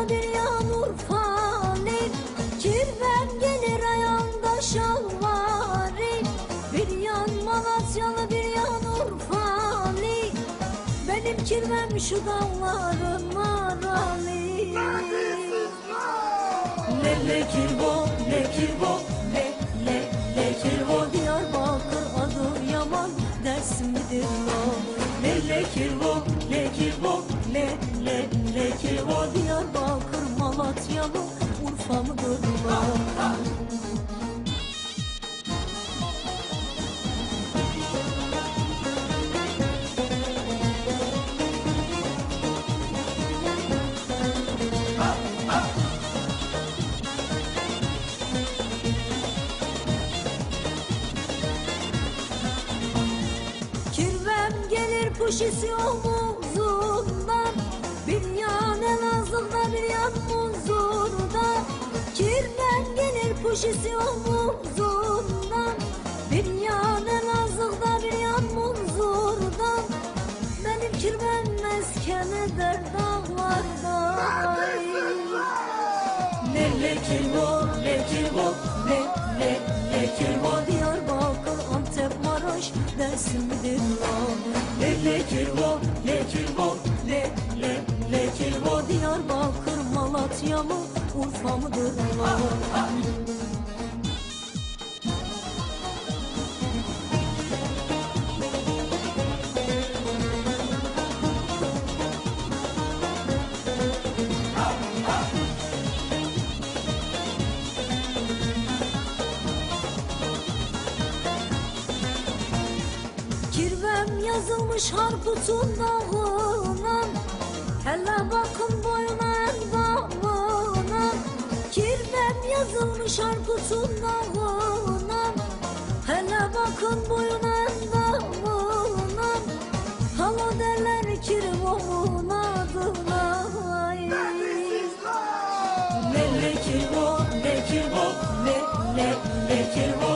Malatyalı bir yağmur fani Kirvem gelir ayağında şalvari. Bir yan Malatyalı bir yağmur fani Benim kirvem şu dağların marali Le le kirvo, le kirvo, le le le kirvo. Diyarbakır adı yaman ders midir o? Le le kirvo, Malatya mı Urfa mıdır o Kirvem gelir puşisi omuzundan gelir puşisi omuzundan Bir yan Elazığ'da bir yan Muzur'da Benim kirvem meskene der dağlarda Le le kirvo, le kirvo, le le le kirvo Diyarbakır, Antep, Maraş dersin midir o? Le le kirvo, le kirvo, le le le kirvo Diyarbakır, Malatya mı, Urfa mıdır o? Kirvem yazılmış harputun dağına Hele bakın boyuna endamına Kirvem yazılmış harputun dağına Hele bakın boyuna endamına Hala derler kirvomun adına. Ay. Le le kirvo, le kirvo, le le le kirvo